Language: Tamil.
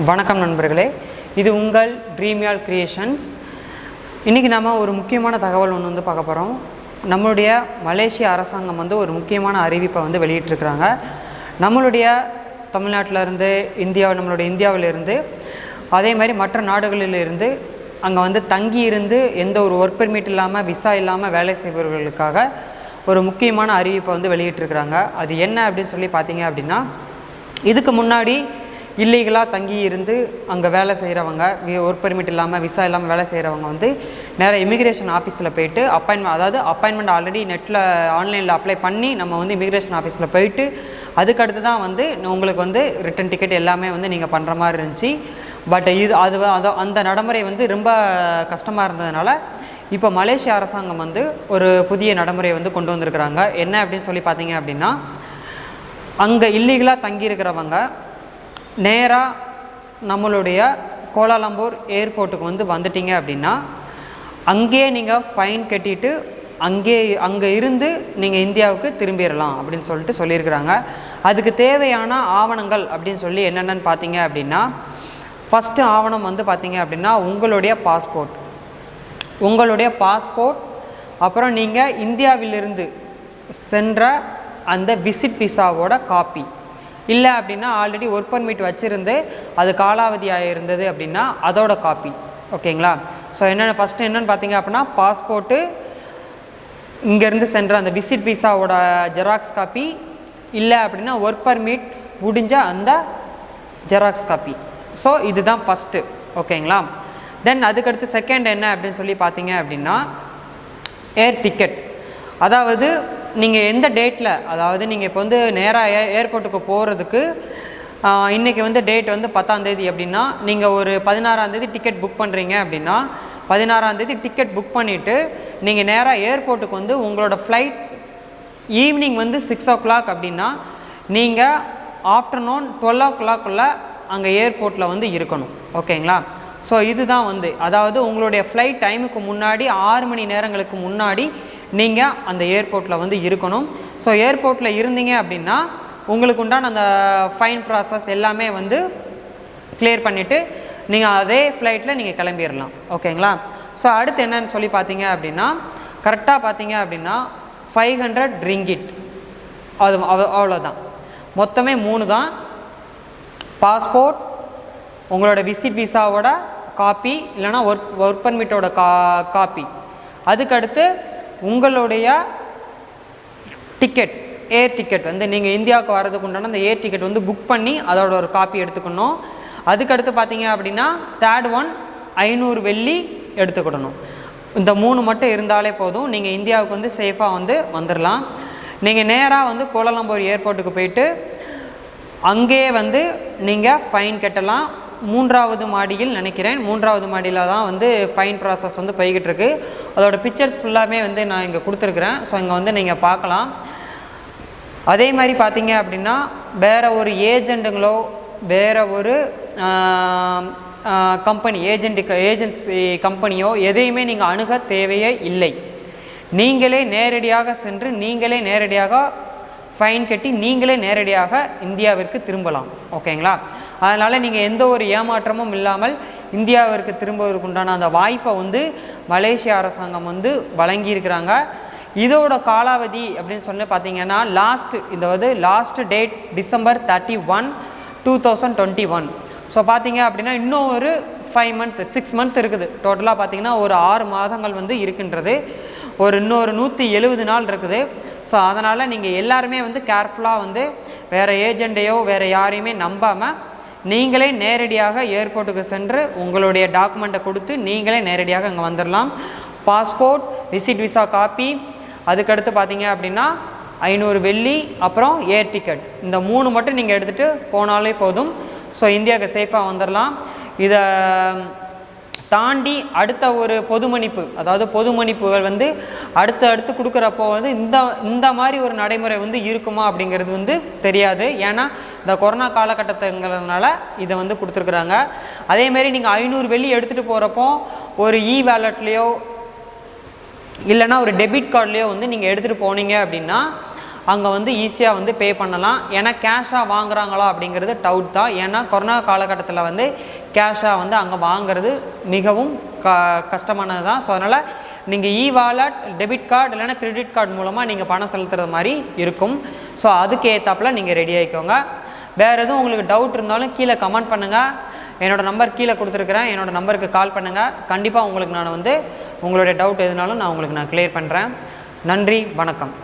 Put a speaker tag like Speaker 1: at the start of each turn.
Speaker 1: வணக்கம் நண்பர்களே. இது உங்கள் ட்ரீம்யால் கிரியேஷன்ஸ் இன்றைக்கி நம்ம ஒரு முக்கியமான தகவல் ஒன்று வந்து பார்க்க போகிறோம் நம்மளுடைய மலேசிய அரசாங்கம் வந்து ஒரு முக்கியமான அறிவிப்பை வந்து வெளியிட்டிருக்கிறாங்க. நம்மளுடைய தமிழ்நாட்டில் இருந்து இந்தியா நம்மளுடைய இந்தியாவிலிருந்து அதே மாதிரி மற்ற நாடுகளிலிருந்து அங்கே வந்து தங்கி இருந்து எந்த ஒரு ஒர்க் பெர்மிட் இல்லாமல் விசா இல்லாமல் வேலை செய்பவர்களுக்காக ஒரு முக்கியமான அறிவிப்பை வந்து வெளியிட்டிருக்கிறாங்க. அது என்ன அப்படின்னு சொல்லி பார்த்தீங்க அப்படின்னா இதுக்கு முன்னாடி இல்லீகலாக தங்கி இருந்து அங்கே வேலை செய்கிறவங்க ஒர்க் பெர்மிட் இல்லாமல் விசா இல்லாமல் வேலை செய்கிறவங்க வந்து நேராக இமிக்ரேஷன் ஆஃபீஸில் போயிட்டு அப்பாயின்மெண்ட் அதாவது அப்பாயின்மெண்ட் ஆல்ரெடி நெட்டில் ஆன்லைனில் அப்ளை பண்ணி நம்ம வந்து இமிக்ரேஷன் ஆஃபீஸில் போயிட்டு அதுக்கடுத்து தான் வந்து உங்களுக்கு வந்து ரிட்டன் டிக்கெட் எல்லாமே வந்து நீங்கள் பண்ணுற மாதிரி இருந்துச்சு. பட் இது அது அது அந்த நடைமுறை வந்து ரொம்ப கஷ்டமாக இருந்ததுனால இப்போ மலேசிய அரசாங்கம் வந்து ஒரு புதிய நடைமுறையை வந்து கொண்டு வந்திருக்கிறாங்க. என்ன அப்படின்னு சொல்லி பார்த்தீங்க அப்படின்னா அங்கே இல்லீகலாக தங்கியிருக்கிறவங்க நேராக நம்மளுடைய கோலாலம்பூர் ஏர்போர்ட்டுக்கு வந்து வந்துட்டீங்க அப்படின்னா அங்கேயே நீங்கள் ஃபைன் கட்டிட்டு அங்கே அங்கே இருந்து நீங்கள் இந்தியாவுக்கு திரும்பிடலாம் அப்படின்னு சொல்லிட்டு சொல்லியிருக்கிறாங்க. அதுக்கு தேவையான ஆவணங்கள் அப்படின்னு சொல்லி என்னென்னு பார்த்தீங்க அப்படின்னா ஃபஸ்ட்டு ஆவணம் வந்து பார்த்தீங்க அப்படின்னா உங்களுடைய பாஸ்போர்ட் உங்களுடைய பாஸ்போர்ட் அப்புறம் நீங்கள் இந்தியாவிலிருந்து சென்ற அந்த விசிட் விசாவோட காப்பி இல்லை அப்படின்னா ஆல்ரெடி ஒர்க் பர்மிட் வச்சுருந்து அது காலாவதி இருந்தது அப்படின்னா அதோட காப்பி ஓகேங்களா? ஸோ என்னென்ன ஃபஸ்ட்டு என்னென்னு பார்த்தீங்க அப்படின்னா பாஸ்போர்ட்டு இங்கேருந்து சென்ற அந்த விசிட் விசாவோட ஜெராக்ஸ் காப்பி இல்லை அப்படின்னா ஒர்க் பர்மிட் முடிஞ்ச அந்த ஜெராக்ஸ் காப்பி ஸோ இதுதான் ஃபஸ்ட்டு ஓகேங்களா? தென் அதுக்கடுத்து செகண்ட் என்ன அப்படின்னு சொல்லி பார்த்தீங்க அப்படின்னா ஏர் டிக்கெட் அதாவது நீங்கள் எந்த டேட்டில் அதாவது நீங்கள் இப்போ வந்து நேராக ஏ ஏர்போர்ட்டுக்கு போகிறதுக்கு இன்றைக்கி வந்து டேட் வந்து பத்தாந்தேதி அப்படின்னா நீங்கள் ஒரு பதினாறாந்தேதி டிக்கெட் புக் பண்ணுறீங்க அப்படின்னா பதினாறாந்தேதி டிக்கெட் புக் பண்ணிவிட்டு நீங்கள் நேராக ஏர்போர்ட்டுக்கு வந்து உங்களோட ஃப்ளைட் ஈவினிங் வந்து சிக்ஸ் ஓ கிளாக் அப்படின்னா நீங்கள் ஆஃப்டர்நூன் டுவெல் ஓ கிளாக்குள்ளே அங்கே ஏர்போர்ட்டில் வந்து இருக்கணும். ஓகேங்களா? ஸோ இதுதான் வந்து. அதாவது உங்களுடைய ஃப்ளைட் டைமுக்கு முன்னாடி ஆறு மணி நேரங்களுக்கு முன்னாடி நீங்கள் அந்த ஏர்போர்ட்டில் வந்து இருக்கணும். ஸோ ஏர்போர்ட்டில் இருந்தீங்க அப்படின்னா உங்களுக்கு உண்டான அந்த ஃபைன் ப்ராசஸ் எல்லாமே வந்து கிளியர் பண்ணிவிட்டு நீங்கள் அதே ஃப்ளைட்டில் நீங்கள் கிளம்பிடலாம் ஓகேங்களா? ஸோ அடுத்து என்னன்னு சொல்லி பார்த்தீங்க அப்படின்னா கரெக்டாக பார்த்தீங்க அப்படின்னா ஃபைவ் ஹண்ட்ரட் ரிங்கிட் அது அவ்வளோதான் மொத்தமே மூணு தான். பாஸ்போர்ட் உங்களோட விசிட் விசாவோட காப்பி இல்லைனா ஒர்க் ஒர்க் பர்மிட்டோட கா காப்பி அதுக்கடுத்து உங்களுடைய டிக்கெட் ஏர் டிக்கெட் வந்து நீங்கள் இந்தியாவுக்கு வர்றதுக்கு உண்டான அந்த ஏர் டிக்கெட் வந்து புக் பண்ணி அதோட ஒரு காப்பி எடுத்துக்கணும். அதுக்கடுத்து பார்த்தீங்க அப்படின்னா தேர்ட் ஒன் ஐநூறு வெள்ளி எடுத்துக்கிடணும். இந்த மூணு மட்டும் இருந்தாலே போதும். நீங்கள் இந்தியாவுக்கு வந்து சேஃபாக வந்து வந்துடலாம் நீங்கள் நேராக வந்து கோலாலம்பூர் ஏர்போர்ட்டுக்கு போயிட்டு அங்கேயே வந்து நீங்கள் ஃபைன் கட்டலாம். மூன்றாவது மாடியில் நினைக்கிறேன். மூன்றாவது மாடியில் தான் வந்து ஃபைன் ப்ராசஸ் வந்து போய்கிட்டு இருக்கு அதோட பிக்சர்ஸ் ஃபுல்லாமே வந்து நான் இங்கே கொடுத்துருக்குறேன். ஸோ இங்கே வந்து நீங்கள் பார்க்கலாம். அதே மாதிரி பார்த்தீங்க அப்படின்னா வேறு ஒரு ஏஜெண்ட்டுங்களோ வேறு ஒரு கம்பெனி ஏஜென்ட்டு ஏஜென்சி கம்பெனியோ எதையுமே நீங்கள் அணுக தேவையே இல்லை. நீங்களே நேரடியாக சென்று நீங்களே நேரடியாக ஃபைன் கட்டி நீங்களே நேரடியாக இந்தியாவிற்கு திரும்பலாம். ஓகேங்களா அதனால் நீங்கள் எந்த ஒரு ஏமாற்றமும் இல்லாமல் இந்தியாவிற்கு திரும்புவதற்கு உண்டான அந்த வாய்ப்பை வந்து மலேசிய அரசாங்கம் வந்து வழங்கியிருக்கிறாங்க. இதோட காலாவதி அப்படின்னு சொல்லி பார்த்தீங்கன்னா லாஸ்ட் இந்த வந்து last date December thirty one two thousand twenty one so பார்த்தீங்க அப்படின்னா இன்னும் ஒரு ஃபைவ் மந்த் சிக்ஸ் மந்த் இருக்குது. டோட்டலாக பார்த்தீங்கன்னா ஒரு ஆறு மாதங்கள் வந்து இருக்கின்றது. ஒரு இன்னொரு நூற்றி எழுபது நாள் இருக்குது. ஸோ அதனால் நீங்கள் எல்லாருமே வந்து கேர்ஃபுல்லாக வந்து வேறு ஏஜெண்ட்டையோ வேறு யாரையுமே நம்பாமல் நீங்களே நேரடியாக ஏர்போர்ட்டுக்கு சென்று உங்களுடைய டாக்குமெண்ட்டை கொடுத்து நீங்களே நேரடியாக அங்கே வந்துடலாம் பாஸ்போர்ட் விசிட் விசா காப்பி அதுக்கடுத்து பார்த்தீங்க அப்படின்னா ஐநூறு வெள்ளி அப்புறம் ஏர் டிக்கெட். இந்த மூணு மட்டும் நீங்கள் எடுத்துகிட்டு போனாலே போதும். ஸோ இந்தியாவுக்கு சேஃபாக வந்துடலாம் இதை தாண்டி அடுத்த ஒரு பொது மன்னிப்பு அதாவது பொது மன்னிப்புகள் வந்து அடுத்து அடுத்து கொடுக்குறப்போ வந்து இந்த இந்த மாதிரி ஒரு நடைமுறை வந்து இருக்குமா அப்படிங்கிறது வந்து தெரியாது. ஏன்னா இந்த கொரோனா காலகட்டத்துங்கிறதுனால இதை வந்து கொடுத்துருக்குறாங்க. அதேமாரி நீங்கள் ஐநூறு வெள்ளி எடுத்துகிட்டு போகிறப்போ ஒரு இ வேலட்லேயோ இல்லைன்னா ஒரு டெபிட் கார்ட்லேயோ வந்து நீங்கள் எடுத்துகிட்டு போனீங்க அப்படின்னா அங்கே வந்து ஈஸியாக வந்து பே பண்ணலாம். ஏன்னா கேஷாக வாங்குறாங்களா அப்படிங்கிறது டவுட் தான். ஏன்னா கொரோனா காலகட்டத்தில் வந்து கேஷாக வந்து அங்கே வாங்குறது மிகவும் க கஷ்டமானது தான். ஸோ அதனால் நீங்கள் இ வாலெட் டெபிட் கார்டு இல்லைன்னா கிரெடிட் கார்டு மூலமாக நீங்கள் பணம் செலுத்துறது மாதிரி இருக்கும். ஸோ அதுக்கு ஏற்றாப்பில் நீங்கள் ரெடி ஆகிக்கோங்க வேறு எதுவும் உங்களுக்கு டவுட் இருந்தாலும் கீழே கமெண்ட் பண்ணுங்கள் என்னோடய நம்பர் கீழே கொடுத்துருக்குறேன். என்னோடய நம்பருக்கு கால் பண்ணுங்கள் கண்டிப்பாக உங்களுக்கு நான் வந்து உங்களுடைய டவுட் எதுனாலும் நான் உங்களுக்கு நான் க்ளியர் பண்ணுறேன் நன்றி வணக்கம்.